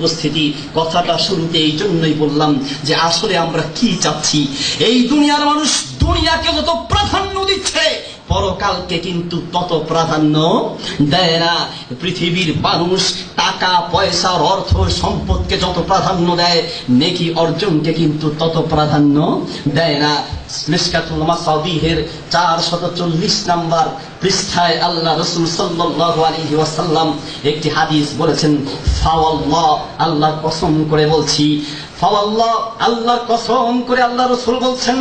উপস্থিতি, কথাটা শুরুতে এই জন্যই বললাম যে আসলে আমরা কি চাচ্ছি? এই দুনিয়ার মানুষ দুনিয়াকে যত প্রাধান্য দিচ্ছে পরকালকে কিন্তু তত প্রাধান্য দেয় না। পৃথিবীর মানুষ টাকা পয়সার অর্থ, সম্পদকে যত প্রাধান্য দেয়, নেকি অর্জনকে কিন্তু তত প্রাধান্য দেয় না। মিসকাতুল মাসাবিহের চার শত চল্লিশ নাম্বার পৃষ্ঠায় আল্লাহ রসুল সাল্লাল্লাহু আলাইহি ওয়াসাল্লাম একটি হাদিস বলেছেন, ফাওয়াল্লাহ আল্লাহর কসম করে বলছি ফাওয়াল্লাহ আল্লাহর কসম করে আল্লাহ রসুল বলছেন,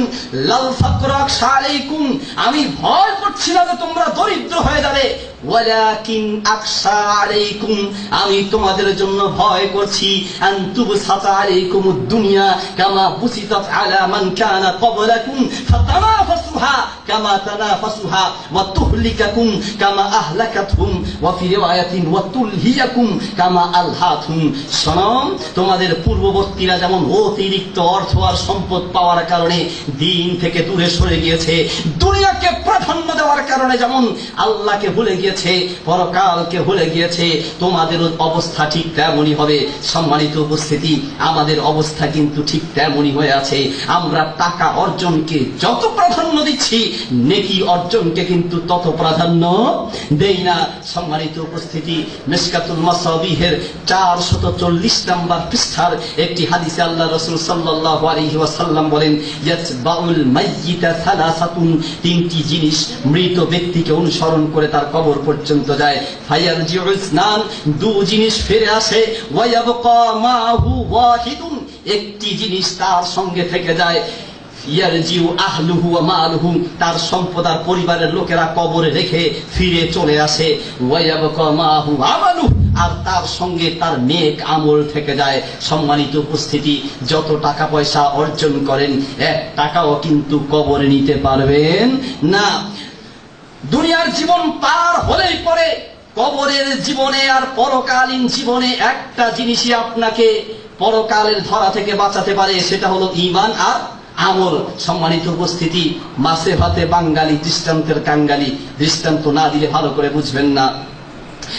লাল ফাকরাক আলাইকুম, আমি ভয় করছি না যে তোমরা দরিদ্র হয়ে যাবে। ওয়ালাকিন আকশা আলাইকুম, আমি তোমাদের জন্য ভয় করছি। আন তুবসাতা আলাইকুম দুনিয়া, কামা বুসিতাত আলা মান কানা ক্বাবলাকুম ফাতানাফাসুহা কামা তানাফাসুহা ওয়া তুহলিকাকুম কামা আহলাকাতহুম ওয়া ফি রিওয়ায়াতিন ওয়া তুলহিয়াকুম কামা আলহাতুম শোনো, তোমাদের পূর্ববর্তীরা যেমন অতিরিক্ত অর্থ আর সম্পদ পাওয়ার কারণে দিন থেকে দূরে সরে গিয়েছে, দুনিয়াকে প্রাধান্য দেওয়ার কারণে যেমন আল্লাহকে ভুলে গিয়েছে, পরকালকে ভুলে গিয়েছে, তোমাদের অবস্থা ঠিক তেমনই হবে। সম্মানিত উপস্থিতি, আমাদের অবস্থা কিন্তু ঠিক তেমনই হয়ে আছে। আমরা টাকা অর্জনকে যত প্রাধান্য দিচ্ছি নেকি অর্জনকে কিন্তু তত প্রাধান্য দেই না। সম্মানিত উপস্থিতি, মিসকাতুল মাসাবিহের চার শত চল্লিশ নাম্বার পৃষ্ঠার একটি হাদিসে আল্লাহ রসুল সাল্লাল্লাহু আলাইহি ওয়াসাল্লাম বলেন, ইয়াতবাউল মাইয়িতা সালাসাতুন তিনটি জিনিস মৃত ব্যক্তিকে অনুসরণ করে তার কবর পর্যন্ত যায়। ফায়ারজিউ ইসনান, দু জিনিস ফিরে আসে, ওয়ায়াবকা মাহু ওয়াহিদুন, একটি জিনিস তার সঙ্গে থেকে যায়। তার সম্পদ আর পরিবারের লোকেরা কবরে রেখে ফিরে চলে আসে। আর তার সঙ্গে তার নেক আমল থেকে যায়। সম্মানিত উপস্থিতি, যত টাকা পয়সা অর্জন করেন, এক টাকাও কিন্তু কবরে নিতে পারবেন না। দুনিয়ার জীবন পার হলেই পরে কবরের জীবনে আর পরকালীন জীবনে একটা জিনিসই আপনাকে পরকালের ধরা থেকে বাঁচাতে পারে, সেটা হলো ইমান আর আমল, সম্মানিত উপস্থিতি মাসে ভাতে বাঙ্গালি দৃষ্টান্তের কাঙ্গালি। দৃষ্টান্ত না দিলে ভালো করে বুঝবেন না।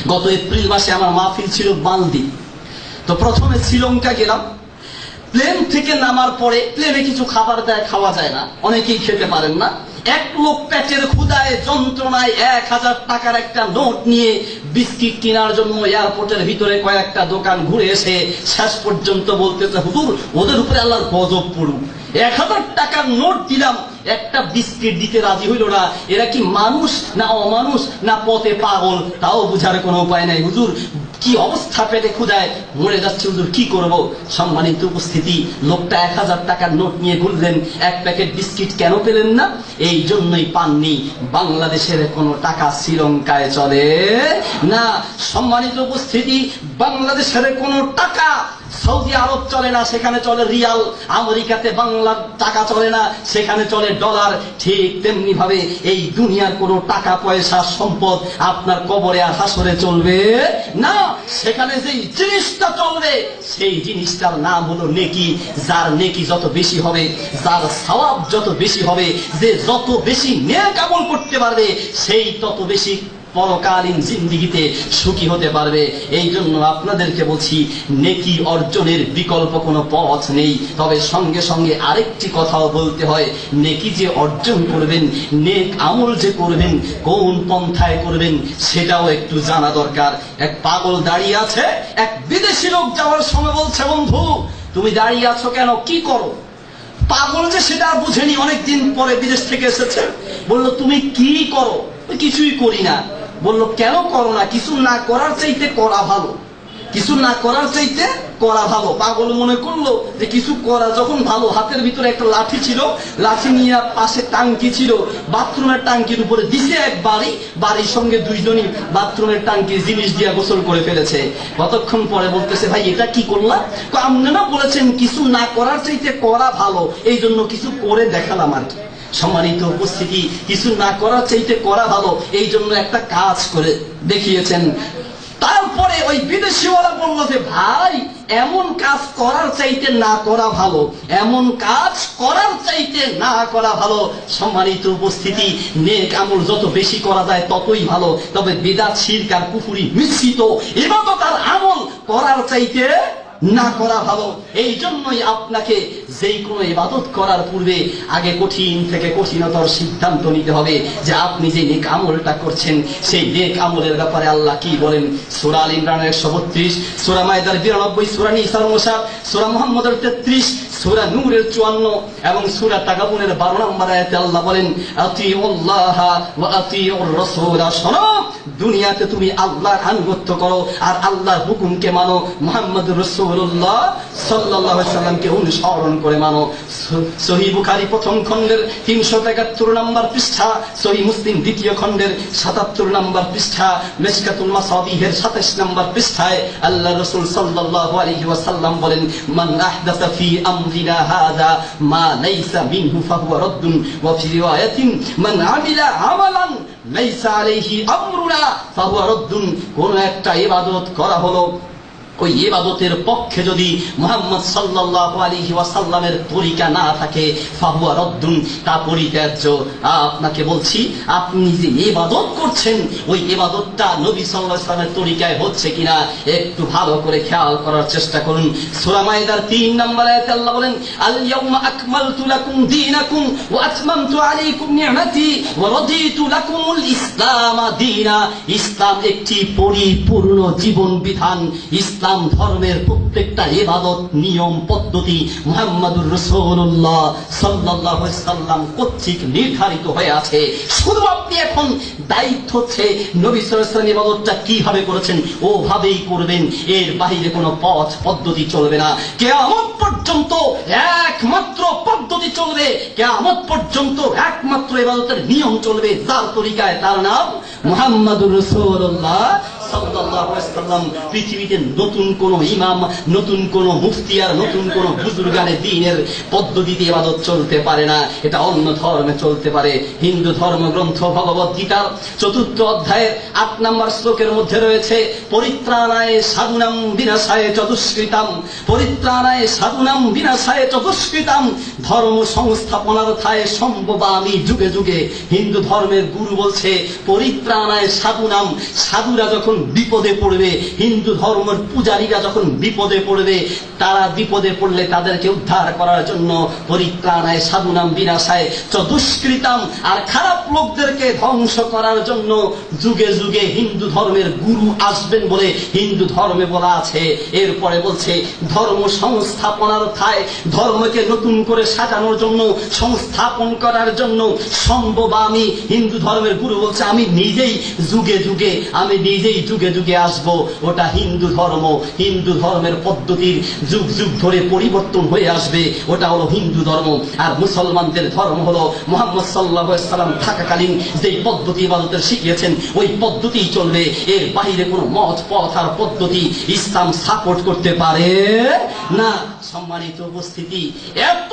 গত এপ্রিল মাসে আমার মাহফিল ছিল বালদি। তো প্রথমে শ্রীলঙ্কা গেলাম। প্লেন থেকে নামার পরে প্লেনে কিছু খাবার দেয়, খাওয়া যায় না। অনেকেই খেতে পারেন না। এক লোক পেটের ক্ষুদায়, যন্ত্রণায় এক হাজার টাকার একটা নোট নিয়ে বিস্কিট কেনার জন্য এয়ারপোর্টের ভিতরে কয়েকটা দোকান ঘুরে এসে শেষ পর্যন্ত বলতেছে, হুজুর, ওদের উপরে আল্লাহর গজব পড়ুক। এক হাজার টাকার নোট দিলাম, একটা বিস্কিট দিতে রাজি হইল না। এরা কি মানুষ না অমানুষ না পথে পাগল? তাও বুঝার কোনো উপায় নাই। হুজুর কি অবস্থা পেটে ক্ষুদায় মরে যাচ্ছে হুজুর, কি করব? সম্মানিত উপস্থিতি, লোকটা এক হাজার টাকার নোট নিয়ে ঘুরলেন এক প্যাকেট বিস্কিট কেন পেলেন না? এই জন্যই পাননি। বাংলাদেশের কোনো টাকা শ্রীলঙ্কায় চলে না। সম্মানিত উপস্থিতি, বাংলাদেশের কোনো টাকা সৌদি আরব চলে না, সেখানে চলে রিয়াল, আমেরিকাতে বাংলার টাকা চলে না, সেখানে চলে ডলার। ঠিক তেমনি ভাবে এই দুনিয়ার কোনো টাকা, পয়সা, সম্পদ আপনার কবরে আর হাসরে চলবে না। সেখানে যেই জিনিসটা চলবে, সেই জিনিসটার নাম হলো নেকি। যার নেকি যত বেশি হবে, যার সওয়াব যত বেশি হবে, যে যত বেশি নেক আমল করতে পারবে, সেই তত বেশি পরকালীন জিন্দিগিতে সুখী হতে পারবে। এই জন্য আপনাদেরকে বলছি, নেকি অর্জনের বিকল্প কোনো পথ নেই। তবে সঙ্গে সঙ্গে আরেকটি কথাও বলতে হয়, নেকি যে অর্জন করবেন, নেক আমল যে করবেন, কোন পন্থায় করবেন, সেটাও একটু জানা দরকার। এক পাগল দাঁড়িয়ে আছে, এক বিদেশি লোক যাওয়ার সময় বলছে, বন্ধু, তুমি দাঁড়িয়ে আছো কেন? কি করো? পাগল যে সেটা বুঝেনি, অনেকদিন পরে বিদেশ থেকে এসেছে। বলল, তুমি কি করো? "ওই কিছুই করি না। বলল, কেন করো না? কিছু না করার চাইতে করা ভালো। কিছু না করার চাইতে করা ভালো। পাগল মনে করল যে কিছু করা যখন ভালো, হাতের ভিতরে একটা লাঠি ছিল, লাঠি নিয়ে পাশে টাঙ্কি ছিল, বাথরুমের টাঙ্কির উপরে দিছে এক বাড়ি বাড়ির সঙ্গে দুইজনই বাথরুমের টাঙ্কির জিনিস দিয়ে গোসল করে ফেলেছে। কতক্ষণ পরে বলতেছে, ভাই, এটা কি করলাম? আপনি না বলেছেন, কিছু না করার চাইতে করা ভালো। এই জন্য কিছু করে দেখালাম আর কি। সম্মানিত উপস্থিতি, কিছু না করার চাইতে করা ভালো। এই জন্য একটা কাজ করে দেখিয়েছেন। তারপরে ওই বিদেশিওয়ালা বলল যে, ভাই, এমন কাজ করার চাইতে না করা ভালো। এমন কাজ করার চাইতে না করা ভালো। সম্মানিত উপস্থিতি, নেক আমল যত বেশি করা যায় ততই ভালো। তবে বেদাত শিরকার পুকুরি মিশ্রিত। এবার তার আমল করার চাইতে না করা ভালো। এই জন্যই আপনাকে যেই কোনো ইবাদত করার পূর্বে আগে কঠিন থেকে কঠিনতর সিদ্ধান্ত নিতে হবে যে আপনি যে নেক আমলটা করছেন, সেই নেক আমলের ব্যাপারে আল্লাহ কি বলেন? সুরা আল ইমরানের একশো বত্রিশ, সুরা মায়দার বিরানব্বই, সুরা নিসার মোসাদ সুরা মোহাম্মদের তেত্রিশ, সুরা নূরের চুয়ান্ন এবং সুরা তাগাবুনের বারো নম্বর আয়াতে আল্লাহ বলেন, আতিউল্লাহ ওয়া আতিউর রাসূল। শোনো! দুনিয়াতে তুমি আল্লাহর আনুগত্য করো আর আল্লাহর হুকুমকে মানো। মুহাম্মদ রসুল্লাহ আলাইহি সাল্লামকে অনুসরণ করে মানো। স- বুখারি প্রথম খণ্ডের 371 নম্বর পৃষ্ঠা সহি মুসলিম দ্বিতীয় খণ্ডের 77 নম্বর পৃষ্ঠা, মিশকাতুল মাসাবিহের 27 নম্বর পৃষ্ঠায় আল্লাহ রাসূল সাল্লাল্লাহু আলাইহি ওয়াসাল্লাম বলেন, মান আহদাসা ফি আমরিনা হাযা মা লাইসা মিনহু ফাহুয়া রাদ্দুন ওয়া ফি রিওয়ায়াতিন মান আমিলা আমালান লাইসা আলাইহি আমরুনা ফাহুয়া রাদ্দুন কোন একটা ইবাদত করা হলো। ওই ইবাদতের পক্ষে যদি মোহাম্মদ সাল্লাল্লাহু আলাইহি ওয়াসাল্লামের তরিকা না থাকে, ফাহুয়া রদ্দুন, তা পরিত্যাজ্য। আপনাকে বলছি, আপনি যে ইবাদত করছেন, ওই ইবাদতটা নবী সাল্লাল্লাহু আলাইহি ওয়াসাল্লামের তরিকায় হচ্ছে কিনা, একটু ভালো করে খেয়াল করার চেষ্টা করুন। সূরা মাইদার 3 নম্বর আয়াতে আল্লাহ বলেন আল ইয়াউমা আকমালতু লাকুম দীনাকুম ওয়া আলাইকুম নি'মাতি ওয়া রাদিতু লাকুমুল ইসলাম ইসলাম একটি পরিপূর্ণ জীবন বিধান। ইসলাম ধর্মের প্রত্যেকটা ইবাদত, নিয়ম, পদ্ধতি মুহাম্মাদুর রাসূলুল্লাহ সাল্লাল্লাহু আলাইহি সাল্লাম কর্তৃক নির্ধারিত হয়ে আছে। শুধু আপনি এখন দায়িত্ব হচ্ছে নবী সাল্লাল্লাহু ইবাদতটা কীভাবে করেছেন, ওভাবেই করবেন, এর বাইরে কোনো পথ, পদ্ধতি চলবে না। কিয়ামত পর্যন্ত একমাত্র পদ্ধতি চলবে, কিয়ামত পর্যন্ত একমাত্র ইবাদতের নিয়ম চলবে, যার তরিকায় তার নাম মুহাম্মাদুর আলাইহি পৃথিবীতে নতুন কোন ইমাম, নতুন কোন মুফতি আর নতুন কোন বুজুর্গানে দিনের পদ্ধতিতে ইবাদত চলতে পারে না। এটা অন্য ধর্মে চলতে পারে। হিন্দু ধর্মগ্রন্থ ভগবত গীতার চতুর্থ অধ্যায়ের আট নম্বর শ্লোকের মধ্যে রয়েছে, পরিত্রাণায় সাধুনাম বিনাশায় চতুষ্কৃতাম, পরিত্রাণায় সাধুনাম বিনাশায় চতুষ্কৃতাম, ধর্ম সংস্থাপনার্থায় সম্ভবামী যুগে যুগে। হিন্দু ধর্মের গুরু বলছে, পরিত্রাণায় সাধুনাম, সাধুরা যখন বিপদে পড়বে। হিন্দু ধর্মের পূজারীরা যখন বিপদে পড়বে, তারা বিপদে পড়লে তাদেরকে উদ্ধার করার জন্য পরিত্রাণায়, সাধুনাম, বিনাশায় দুষ্কৃতাম আর খারাপ লোকদেরকে ধ্বংস করার জন্য যুগে যুগে হিন্দু ধর্মের গুরু আসবেন বলে হিন্দু ধর্মে বলা আছে। এরপরে বলছে, ধর্ম সংস্থাপনার থায় ধর্মকে নতুন করে সাজানোর জন্য, সংস্থাপন করার জন্য সম্ভব আমি। হিন্দু ধর্মের গুরু বলছে, আমি নিজেই যুগে যুগে, আমি নিজেই যুগে যুগে আসব, ওটা হিন্দু ধর্ম। হিন্দু ধর্মের পদ্ধতির যুগ যুগ ধরে পরিবর্তন হয়ে আসবে, ওটা হলো হিন্দু ধর্ম। আর মুসলমানদের ধর্ম হলো মোহাম্মদ সাল্লাহ সাল্লাম থাকাকালীন যে পদ্ধতি ইবাদতের শিখিয়েছেন, ওই পদ্ধতি চলবে। এর বাইরে কোনো মত, পথ আর পদ্ধতি ইসলাম সাপোর্ট করতে পারে না। সম্মানিত উপস্থিতি, এত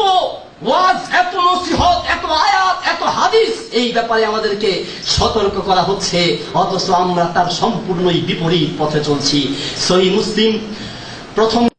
ওয়াজ, এত নসিহত, এত আয়াত, এত হাদিস, এই ব্যাপারে আমাদেরকে সতর্ক করা হচ্ছে। অথচ আমরা তার সম্পূর্ণই বিপরীত পথে চলছি। সহি মুসলিম প্রথম